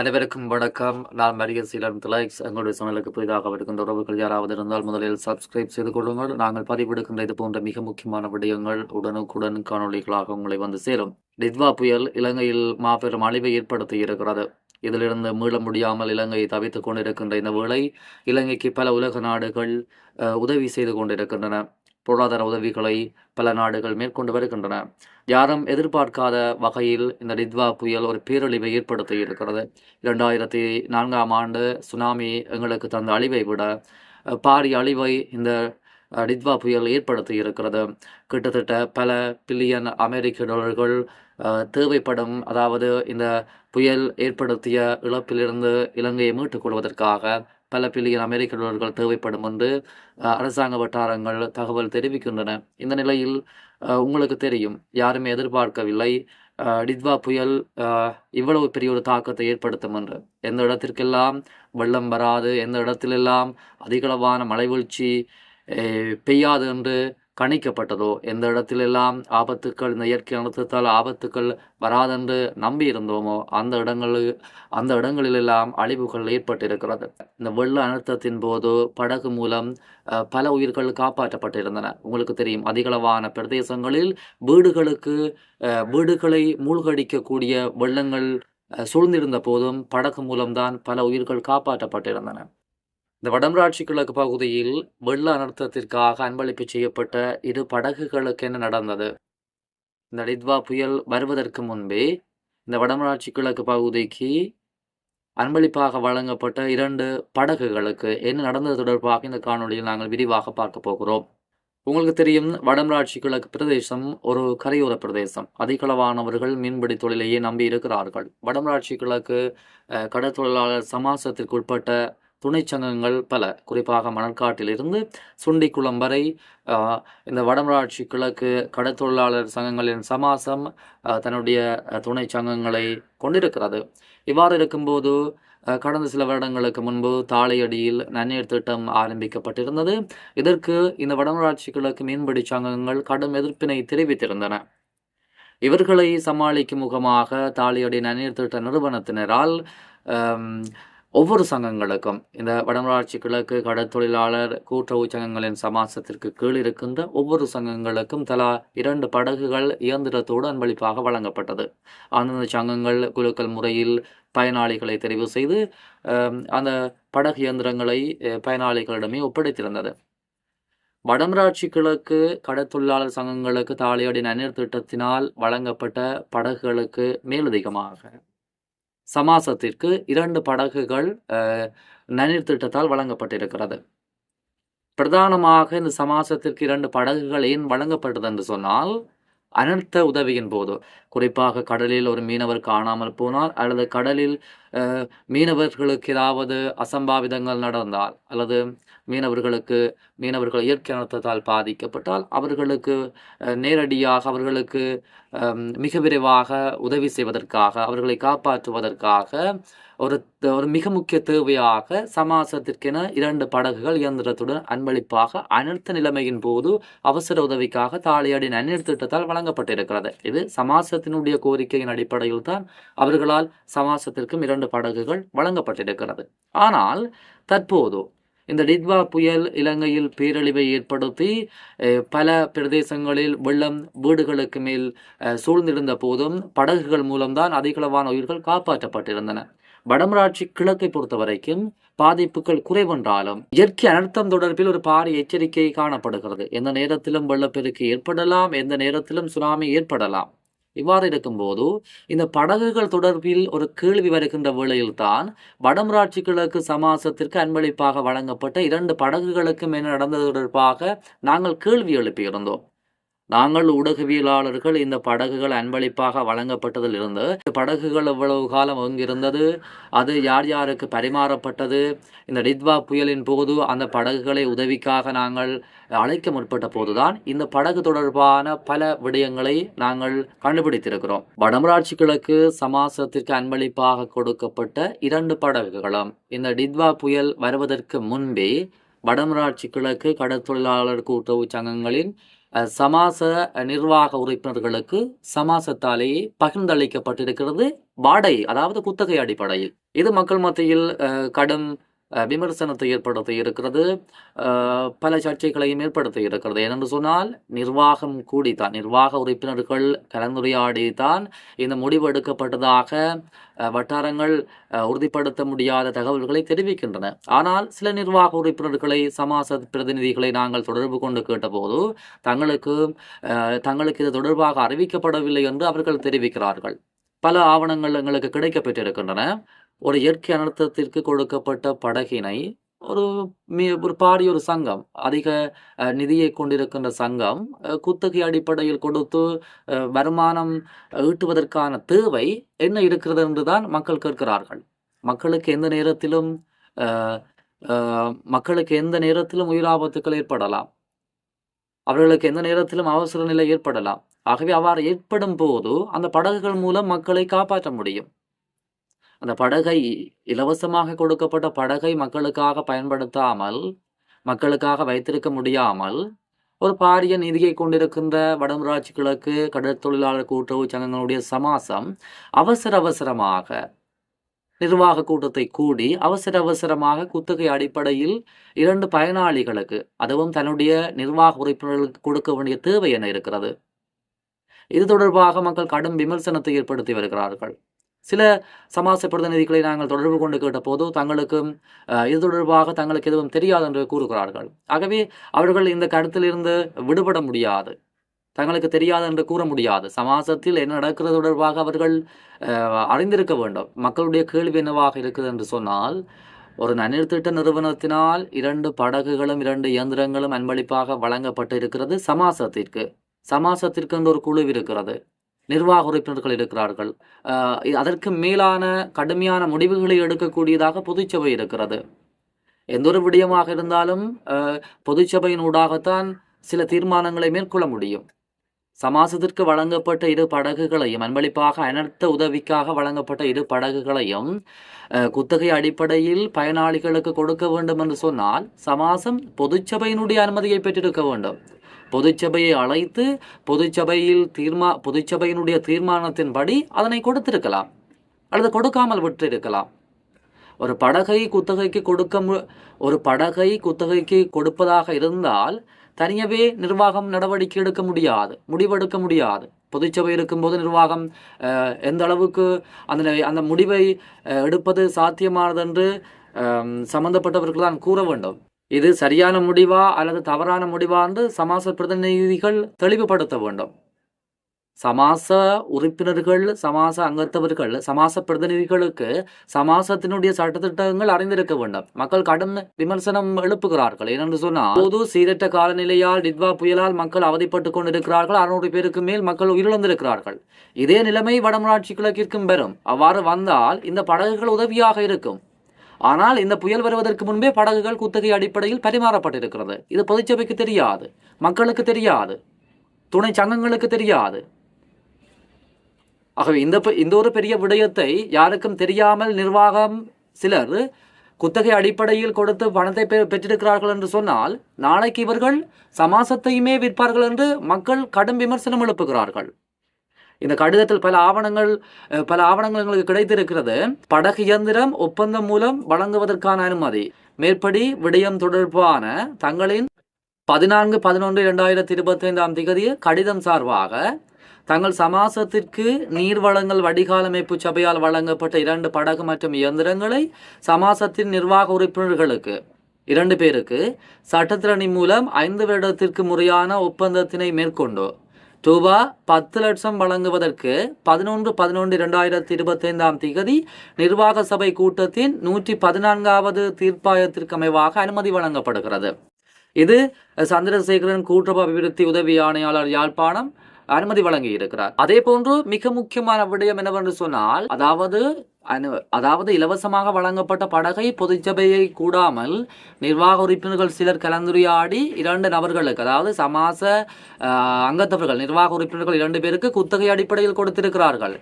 அனைவருக்கும் வணக்கம். நான் மரிய சீலன் திலைக்ஸ் எங்களுடைய சமையலுக்கு புதிதாக வருகின்ற உறவுகள் யாராவது இருந்தால் முதலில் சப்ஸ்கிரைப் செய்து கொள்ளுங்கள். நாங்கள் பதிவெடுக்கின்ற இது போன்ற மிக முக்கியமான விடயங்கள் உடனுக்குடன் காணொலிகளாக உங்களை வந்து சேரும். டித்வா புயல் இலங்கையில் மாபெரும் அழிவை ஏற்படுத்தி இருக்கிறது. இதிலிருந்து மீள முடியாமல் இலங்கையை தவித்துக் கொண்டிருக்கின்ற இந்த வேளை இலங்கைக்கு பல உலக நாடுகள் உதவி செய்து கொண்டிருக்கின்றன. பொருளாதார உதவிகளை பல நாடுகள் மேற்கொண்டு வருகின்றன. யாரும் எதிர்பார்க்காத வகையில் இந்த ரித்வா புயல் ஒரு பேரழிவை ஏற்படுத்தி இருக்கிறது. இரண்டாயிரத்தி நான்காம் ஆண்டு சுனாமி எங்களுக்கு தந்த அழிவை விட பாரிய அழிவை இந்த ரித்வா புயல் ஏற்படுத்தி இருக்கிறது. கிட்டத்தட்ட பல பில்லியன் அமெரிக்க டாலர்கள் தேவைப்படும் அதாவது இந்த புயல் ஏற்படுத்திய இழப்பிலிருந்து இலங்கையை மீட்டுக் கொள்வதற்காக பல பில்லியன் அமெரிக்க டாலர்கள் தேவைப்படும் என்று அரசாங்க வட்டாரங்கள் தகவல் தெரிவிக்கின்றன. இந்த நிலையில் உங்களுக்கு தெரியும் யாருமே எதிர்பார்க்கவில்லை டித்வா புயல் இவ்வளவு பெரிய ஒரு தாக்கத்தை ஏற்படுத்தும் என்று. எந்த இடத்திற்கெல்லாம் வெள்ளம் வராது எந்த இடத்திலெல்லாம் அதிகளவான மழைவீழ்ச்சி பெய்யாது என்று கணிக்கப்பட்டதோ? எந்த இடத்திலெல்லாம் ஆபத்துக்கள் இந்த இயற்கை அழுத்தத்தால் ஆபத்துக்கள் வராதென்று நம்பி இருந்தோமோ அந்த இடங்களில் அந்த இடங்களிலெல்லாம் அழிவுகள் ஏற்பட்டிருக்கிறது. இந்த வெள்ள அழுத்தத்தின் போது படகு மூலம் பல உயிர்கள் காப்பாற்றப்பட்டிருந்தன. உங்களுக்கு தெரியும் அதிகளவான பிரதேசங்களில் வீடுகளுக்கு வீடுகளை மூழ்கடிக்கக்கூடிய வெள்ளங்கள் சூழ்ந்திருந்த போதும் படகு மூலம்தான் பல உயிர்கள் காப்பாற்றப்பட்டிருந்தன. இந்த வடமராட்சி கிழக்கு பகுதியில் வெள்ள அனர்த்தத்திற்காக அன்பளிப்பு செய்யப்பட்ட இரு படகுகளுக்கு என்ன நடந்தது? இந்த டித்வா புயல் வருவதற்கு முன்பே இந்த வடமராட்சி கிழக்கு பகுதிக்கு அன்பளிப்பாக வழங்கப்பட்ட இரண்டு படகுகளுக்கு என்ன நடந்தது தொடர்பாக இந்த காணொலியில் நாங்கள் விரிவாக பார்க்க போகிறோம். உங்களுக்கு தெரியும் வடமராட்சி கிழக்கு பிரதேசம் ஒரு கரையோர பிரதேசம். அதிகளவானவர்கள் மீன்பிடி தொழிலையே நம்பி இருக்கிறார்கள் வடமராட்சி கிழக்கு கடற்தொழிலாளர் சமாசத்திற்கு உட்பட்ட துணை சங்கங்கள் பல. குறிப்பாக மணற்காட்டிலிருந்து சுண்டிக்குளம் வரை இந்த வடமராட்சி கிழக்கு கடற்தொழிலாளர் சங்கங்களின் சமாசம் அஹ், தன்னுடைய துணை சங்கங்களை கொண்டிருக்கிறது. இவ்வாறு இருக்கும்போது அஹ், கடந்த சில வருடங்களுக்கு முன்பு தாளையடியில் நன்னீர் திட்டம் ஆரம்பிக்கப்பட்டிருந்தது. இதற்கு இந்த வடமராட்சி கிழக்கு மீன்பிடி சங்கங்கள் கடும் எதிர்ப்பினை தெரிவித்திருந்தன. இவர்களை சமாளிக்கும் முகமாக தாளியடி நன்னீர் திட்ட நிறுவனத்தினரால் ஒவ்வொரு சங்கங்களுக்கும் இந்த வடமராட்சி கிழக்கு கடற்தொழிலாளர் கூட்டுறவு சங்கங்களின் சமாசத்திற்கு கீழ் இருக்கின்ற ஒவ்வொரு சங்கங்களுக்கும் தலா இரண்டு படகுகள் இயந்திரத்தோடு அன்பளிப்பாக வழங்கப்பட்டது. அந்தந்த சங்கங்கள் குழுக்கள் முறையில் பயனாளிகளை தெரிவு செய்து அந்த படகு இயந்திரங்களை பயனாளிகளிடமே ஒப்படைத்திருந்தது. வடமராட்சி கிழக்கு கடற்தொழிலாளர் சங்கங்களுக்கு தாலியடி நன்னீர் திட்டத்தினால் வழங்கப்பட்ட படகுகளுக்கு மேலதிகமாக சமாசத்திற்கு இரண்டு படகுகள் நன்னீர் திட்டத்தால் வழங்கப்பட்டிருக்கிறது. பிரதானமாக இந்த சமாசத்திற்கு இரண்டு படகுகள் ஏன் வழங்கப்பட்டது என்று சொன்னால் அனர்த்த உதவியின் போது. குறிப்பாக கடலில் ஒரு மீனவர் காணாமல் போனால் அல்லது கடலில் மீனவர்களுக்கு ஏதாவது அசம்பாவிதங்கள் நடந்தால் அல்லது மீனவர்களுக்கு மீனவர்கள் இயற்கை அனர்த்தத்தால் பாதிக்கப்பட்டால் அவர்களுக்கு நேரடியாக அவர்களுக்கு மிக விரைவாக உதவி செய்வதற்காக அவர்களை காப்பாற்றுவதற்காக ஒரு ஒரு மிக முக்கிய தேவையாக சமாசத்திற்கென இரண்டு படகுகள் இயந்திரத்துடன் அன்பளிப்பாக அனர்த்த நிலைமையின் போது அவசர உதவிக்காக தாளியடி நன்னீர் திட்டத்தால் வழங்கப்பட்டிருக்கிறது. இது சமாசத்தினுடைய கோரிக்கையின் அடிப்படையில் தான் அவர்களால் சமாசத்திற்கும் இரண்டு படகுகள் வழங்கப்பட்டிருக்கிறது. ஆனால் தற்போது இந்த டிட்வா புயல் இலங்கையில் பேரழிவை ஏற்படுத்தி பல பிரதேசங்களில் வெள்ளம் வீடுகளுக்கு மேல் சூழ்ந்திருந்த போதும் படகுகள் மூலம்தான் அதிகளவான உயிர்கள் காப்பாற்றப்பட்டிருந்தன. வடமராட்சி கிழக்கை பொறுத்த வரைக்கும் பாதிப்புகள் குறைவென்றாலும் இயற்கை அனர்த்தம் தொடர்பில் ஒரு பாரிய எச்சரிக்கை காணப்படுகிறது. எந்த நேரத்திலும் வெள்ளப்பெருக்கு ஏற்படலாம் எந்த நேரத்திலும் சுனாமி ஏற்படலாம். இவ்வாறு இருக்கும்போது இந்த படகுகள் தொடர்பில் ஒரு கேள்வி வருகின்ற வேளையில்தான் வடமராட்சி கிழக்கு சமாசத்திற்கு அன்பளிப்பாக வழங்கப்பட்ட இரண்டு படகுகளுக்கும் என்ன நடந்தது தொடர்பாக நாங்கள் கேள்வி எழுப்பியிருந்தோம். நாங்கள் ஊடகவியலாளர்கள் இந்த படகுகள் அன்பளிப்பாக வழங்கப்பட்டதிலிருந்து இந்த படகுகள் எவ்வளவு காலம் எங்கிருந்தது அது யார் யாருக்கு பரிமாறப்பட்டது இந்த டித்வா புயலின் போது அந்த படகுகளை உதவிக்காக நாங்கள் அழைக்க முற்பட்ட போதுதான் இந்த படகு தொடர்பான பல விடயங்களை நாங்கள் கண்டுபிடித்திருக்கிறோம். வடமராட்சி கிழக்கு சமாசத்திற்கு அன்பளிப்பாக கொடுக்கப்பட்ட இரண்டு படகுகளும் இந்த டித்வா புயல் வருவதற்கு முன்பே வடமராட்சி கிழக்கு கடற்தொழிலாளர் கூட்டுறவு சங்கங்களின் சமாச நிர்வாக உறுப்பினர்களுக்கு சமாசத்தாலேயே பகிர்ந்தளிக்கப்பட்டிருக்கிறது வாடகை அதாவது குத்தகை அடிப்படையில். இது மக்கள் மத்தியில் கடும் விமர்சனத்தை ஏற்படுத்தி இருக்கிறது. பல சர்ச்சைகளையும் ஏற்படுத்தி இருக்கிறது. ஏனென்று சொன்னால் நிர்வாகம் கூடித்தான். நிர்வாக உறுப்பினர்கள் கலந்துரையாடித்தான். இந்த முடிவு எடுக்கப்பட்டதாக வட்டாரங்கள் உறுதிப்படுத்த முடியாத தகவல்களை தெரிவிக்கின்றன. ஆனால் சில நிர்வாக உறுப்பினர்களை சமாச பிரதிநிதிகளை நாங்கள் தொடர்பு கொண்டு கேட்டபோது தங்களுக்கு தங்களுக்கு இது தொடர்பாக அறிவிக்கப்படவில்லை என்று அவர்கள் தெரிவிக்கிறார்கள். பல ஆவணங்கள் எங்களுக்கு கிடைக்கப்பெற்றிருக்கின்றன. ஒரு இயற்கை அனர்த்தத்திற்கு கொடுக்கப்பட்ட படகினை ஒரு மி ஒரு பாரிய ஒரு சங்கம் அதிக நிதியை கொண்டிருக்கின்ற சங்கம் குத்தகை அடிப்படையில் கொடுத்து வருமானம் ஈட்டுவதற்கான தேவை என்ன இருக்கிறது என்று தான் மக்கள் கேட்கிறார்கள். மக்களுக்கு எந்த நேரத்திலும் மக்களுக்கு எந்த நேரத்திலும் உயிராபத்துக்கள் ஏற்படலாம். அவர்களுக்கு எந்த நேரத்திலும் அவசர நிலை ஏற்படலாம். ஆகவே அவ்வாறு ஏற்படும் போது அந்த படகுகள் மூலம் மக்களை காப்பாற்ற முடியும். அந்த படகை இலவசமாக கொடுக்கப்பட்ட படகை மக்களுக்காக பயன்படுத்தாமல் மக்களுக்காக வைத்திருக்க முடியாமல் ஒரு பாரிய நிதியை கொண்டிருக்கின்ற வடமராட்சி கிழக்கு கடற் தொழிலாளர் கூட்டுறவு சங்கங்களுடைய சமாசம் அவசர அவசரமாக நிர்வாக கூட்டத்தை கூடி அவசர அவசரமாக குத்தகை அடிப்படையில் இரண்டு பயனாளிகளுக்கு அதுவும் தன்னுடைய நிர்வாக உறுப்பினர்களுக்கு கொடுக்க வேண்டிய தேவை என இருக்கிறது? இது தொடர்பாக மக்கள் கடும் விமர்சனத்தை ஏற்படுத்தி வருகிறார்கள். சில சமாச பிரதிநிதிகளை நாங்கள் தொடர்பு கொண்டு கேட்டபோது தங்களுக்கும் இது தொடர்பாக தங்களுக்கு எதுவும் தெரியாது என்று கூறுகிறார்கள். ஆகவே அவர்கள் இந்த கருத்திலிருந்து விடுபட முடியாது. தங்களுக்கு தெரியாது என்று கூற முடியாது. சமாசத்தில் என்ன நடக்கிறது தொடர்பாக அவர்கள் அறிந்திருக்க வேண்டும். மக்களுடைய கேள்வி என்னவாக இருக்குது என்று சொன்னால் ஒரு நன்னீர் திட்ட நிறுவனத்தினால் இரண்டு படகுகளும் இரண்டு இயந்திரங்களும் அன்பளிப்பாக வழங்கப்பட்டு இருக்கிறது சமாசத்திற்கு. சமாசத்திற்கு என்று ஒரு குழு இருக்கிறது. நிர்வாக உறுப்பினர்கள் இருக்கிறார்கள். அஹ் அதற்கு மேலான கடுமையான முடிவுகளை எடுக்கக்கூடியதாக பொதுச்சபை இருக்கிறது. எந்த ஒரு விடயமாக இருந்தாலும் அஹ், பொதுச்சபையின் ஊடாகத்தான் சில தீர்மானங்களை மேற்கொள்ள முடியும். சமாசத்திற்கு வழங்கப்பட்ட இரு படகுகளையும் அன்பளிப்பாக அனர்த்த உதவிக்காக வழங்கப்பட்ட இரு படகுகளையும் குத்தகை அடிப்படையில் பயனாளிகளுக்கு கொடுக்க வேண்டும் என்று சொன்னால் சமாசம் பொதுச்சபையினுடைய அனுமதியை பெற்றிருக்க வேண்டும். பொதுச்சபையை அழைத்து பொதுச்சபையில் தீர்மா பொதுச்சபையினுடைய தீர்மானத்தின்படி அதனை கொடுத்திருக்கலாம். அல்லது கொடுக்காமல் விட்டிருக்கலாம். ஒரு படகை குத்தகைக்கு கொடுக்க மு- ஒரு படகை குத்தகைக்கு கொடுப்பதாக இருந்தால் தனியவே நிர்வாகம் நடவடிக்கை எடுக்க முடியாது முடிவெடுக்க முடியாது. பொதுச்சபை இருக்கும்போது நிர்வாகம் எந்த அளவுக்கு அந்த அந்த முடிவை எடுப்பது சாத்தியமானதென்று சம்மந்தப்பட்டவர்கள் சம்பந்தப்பட்டவர்கள் தான் கூற வேண்டும். இது சரியான முடிவா அல்லது தவறான முடிவா என்று சமாச பிரதிநிதிகள் தெளிவுபடுத்த வேண்டும். சமாச உறுப்பினர்கள் சமாச அங்கத்தவர்கள் சமாச பிரதிநிதிகளுக்கு சமாசத்தினுடைய சட்டத்திட்டங்கள் அறிந்திருக்க வேண்டும். மக்கள் கடும் விமர்சனம் எழுப்புகிறார்கள். ஏனென்று சொன்னால் பொது சீரற்ற காலநிலையால் டிட்வா புயலால் மக்கள் அவதிப்பட்டு கொண்டிருக்கிறார்கள். அறுநூறு பேருக்கு மேல் மக்கள் உயிரிழந்திருக்கிறார்கள். இதே நிலைமை வடமராட்சி கிழக்கிற்கும் பெறும். அவ்வாறு வந்தால் இந்த படகுகள் உதவியாக இருக்கும். ஆனால் இந்த புயல் வருவதற்கு முன்பே படகுகள் குத்தகை அடிப்படையில் பரிமாறப்பட்டிருக்கிறது. இது பொதுச்சபைக்கு தெரியாது மக்களுக்கு தெரியாது துணை சங்கங்களுக்கு தெரியாது. ஆகவே இந்த இந்த ஒரு பெரிய விடயத்தை யாருக்கும் தெரியாமல் நிர்வாகம் சிலர் குத்தகை அடிப்படையில் கொடுத்து பணத்தை பெ- பெற்றிருக்கிறார்கள் என்று சொன்னால் நாளைக்கு இவர்கள் சமாசத்தையுமே விற்பார்கள் என்று மக்கள் கடும் விமர்சனம் எழுப்புகிறார்கள். இந்த கடிதத்தில் பல ஆவணங்கள் பல ஆவணங்கள் எங்களுக்கு கிடைத்திருக்கிறது. படகு இயந்திரம் ஒப்பந்தம் மூலம் வழங்குவதற்கான அனுமதி. மேற்படி விடயம் தொடர்பான தங்களின் பதினான்கு பதினொன்று இரண்டாயிரத்தி இருபத்தி ஐந்தாம் திகதிய கடிதம் சார்பாக தங்கள் சமாசத்திற்கு நீர் வழங்கல் வடிகாலமைப்பு சபையால் வழங்கப்பட்ட இரண்டு படகு மற்றும் இயந்திரங்களை சமாசத்தின் நிர்வாக உறுப்பினர்களுக்கு இரண்டு பேருக்கு சட்டத்திரணி மூலம் ஐந்து வருடத்திற்கு முறையான ஒப்பந்தத்தினை மேற்கொண்டு ரூபா பத்து லட்சம் வழங்குவதற்கு பதினொன்று பதினொன்று இரண்டாயிரத்தி இருபத்தைந்தாம் திகதி நிர்வாக சபை கூட்டத்தின் நூற்றி பதினான்காவது தீர்ப்பாயத்திற்கு அமைவாக அனுமதி வழங்கப்படுகிறது. இது சந்திரசேகரன் கூட்டுறவு அபிவிருத்தி உதவி ஆணையாளர் யாழ்ப்பாணம் அனுமதி வழங்கி இருக்கிறார் அதே போன்று மிக முக்கியமான விடயம் என்னவென்று சொன்னால் அதாவது அனு- அதாவது இலவசமாக வழங்கப்பட்ட படகை பொதுச்சபையை கூடாமல் நிர்வாக உறுப்பினர்கள் சிலர் கலந்துரையாடி இரண்டு நபர்களுக்கு அதாவது சமாச அங்கத்தவர்கள் நிர்வாக உறுப்பினர்கள் இரண்டு பேருக்கு குத்தகை அடிப்படையில் கொடுத்திருக்கிறார்கள்.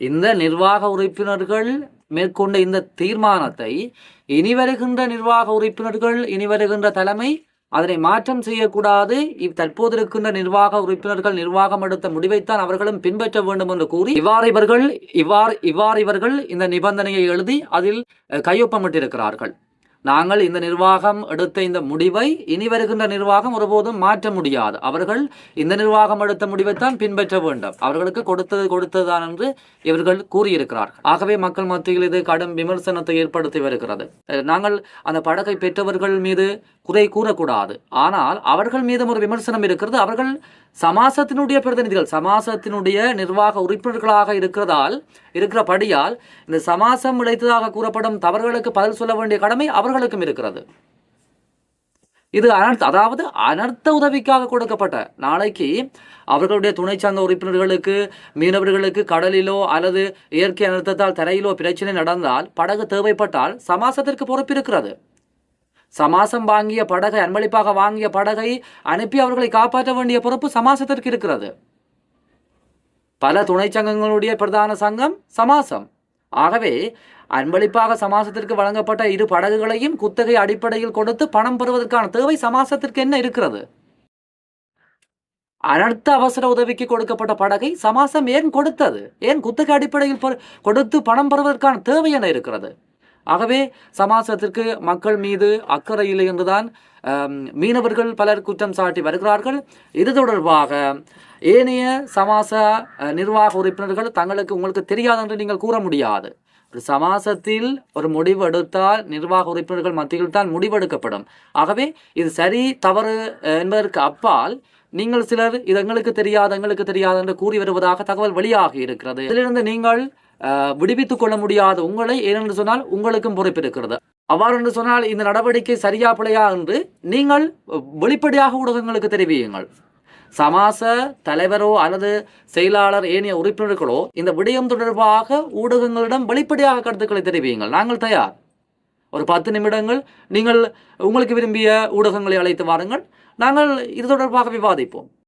இந்த நிர்வாக உறுப்பினர்கள் மேற்கொண்ட இந்த தீர்மானத்தை இனி வருகின்ற நிர்வாக உறுப்பினர்கள் இனி வருகின்ற தலைமை அதனை மாற்றம் செய்யக்கூடாது. இவ் தற்போது இருக்கின்ற நிர்வாக உறுப்பினர்கள் நிர்வாகம் எடுத்த முடிவைத்தான் அவர்களும் பின்பற்ற வேண்டும் என்று கூறி இவ்வாறு இவர்கள் இவ்வாறு இவ்வாறு இவர்கள் இந்த நிபந்தனையை எழுதி அதில் கையொப்பமிட்டிருக்கிறார்கள். நாங்கள் இந்த நிர்வாகம் எடுத்த இந்த முடிவை இனி வருகின்ற நிர்வாகம் ஒருபோதும் மாற்ற முடியாது. அவர்கள் இந்த நிர்வாகம் எடுத்த முடிவைத்தான் பின்பற்ற வேண்டும். அவர்களுக்கு கொடுத்தது கொடுத்ததுதான் என்று இவர்கள் கூறியிருக்கிறார்கள். ஆகவே மக்கள் மத்தியில் இது கடும் விமர்சனத்தை ஏற்படுத்தி வருகிறது. நாங்கள் அந்த படகை பெற்றவர்கள் மீது குறை கூறக்கூடாது. ஆனால் அவர்கள் மீதும் ஒரு விமர்சனம் இருக்கிறது. அவர்கள் சமாசத்தினுடைய பிரதிநிதிகள் சமாசத்தினுடைய நிர்வாக உறுப்பினர்களாக இருக்கிறதால் இருக்கிறபடியால் இந்த சமாசம் உழைத்ததாக கூறப்படும் தவறுகளுக்கு பதில் சொல்ல வேண்டிய கடமை அவர்களுக்கும் இருக்கிறது. இது அனர்த்த அதாவது அனர்த்த உதவிக்காக கொடுக்கப்பட்ட நாளைக்கு அவர்களுடைய துணை சார்ந்த உறுப்பினர்களுக்கு மீனவர்களுக்கு கடலிலோ அல்லது இயற்கை அனர்த்தத்தால் தரையிலோ பிரச்சனை நடந்தால் படகு தேவைப்பட்டால் சமாசத்திற்கு பொறுப்பு இருக்கிறது சமாசம் வாங்கிய படகை அன்பளிப்பாக வாங்கிய படகை அனுப்பி அவர்களை காப்பாற்ற வேண்டிய பொறுப்பு சமாசத்திற்கு இருக்கிறது. பல துணை சங்கங்களுடைய பிரதான சங்கம் சமாசம். ஆகவே அன்பளிப்பாக சமாசத்திற்கு வழங்கப்பட்ட இரு படகுகளையும் குத்தகை அடிப்படையில் கொடுத்து பணம் பெறுவதற்கான தேவை சமாசத்திற்கு என்ன இருக்கிறது? அனர்த்த அவசர உதவிக்கு கொடுக்கப்பட்ட படகை சமாசம் ஏன் கொடுத்தது? ஏன் குத்தகை அடிப்படையில் கொடுத்து பணம் பெறுவதற்கான தேவை என்ன இருக்கிறது? ஆகவே சமாசத்திற்கு மக்கள் மீது அக்கறை இல்லை என்றுதான் மீனவர்கள் பலர் குற்றம் சாட்டி வருகிறார்கள். இது தொடர்பாக ஏனைய சமாச நிர்வாக உறுப்பினர்கள் தங்களுக்கு உங்களுக்கு தெரியாது என்று நீங்கள் கூற முடியாது. ஒரு சமாசத்தில் ஒரு முடிவு எடுத்தால் நிர்வாக உறுப்பினர்கள் மத்தியில் தான் முடிவெடுக்கப்படும் ஆகவே இது சரி தவறு என்பதற்கு அப்பால் நீங்கள் சிலர் இது எங்களுக்கு தெரியாது எங்களுக்கு தெரியாது என்று கூறி வருவதாக தகவல் வெளியாகி இருக்கிறது. இதிலிருந்து நீங்கள் விடுவித்துக் கொள்ள முடியாத. உங்களை ஏனென்று சொன்னால் உங்களுக்கும் பொறுப்பு இருக்கிறது அவ்வாறு என்று சொன்னால் இந்த நடவடிக்கை சரியா பிழையா என்று நீங்கள் வெளிப்படையாக ஊடகங்களுக்கு தெரிவியுங்கள். சமாச தலைவரோ அல்லது செயலாளர் ஏனைய உறுப்பினர்களோ இந்த விடயம் தொடர்பாக ஊடகங்களிடம் வெளிப்படையாக கருத்துக்களை தெரிவியுங்கள். நாங்கள் தயார். ஒரு பத்து நிமிடங்கள் நீங்கள் உங்களுக்கு விரும்பிய ஊடகங்களை அழைத்து வாருங்கள். நாங்கள் இது தொடர்பாக விவாதிப்போம்.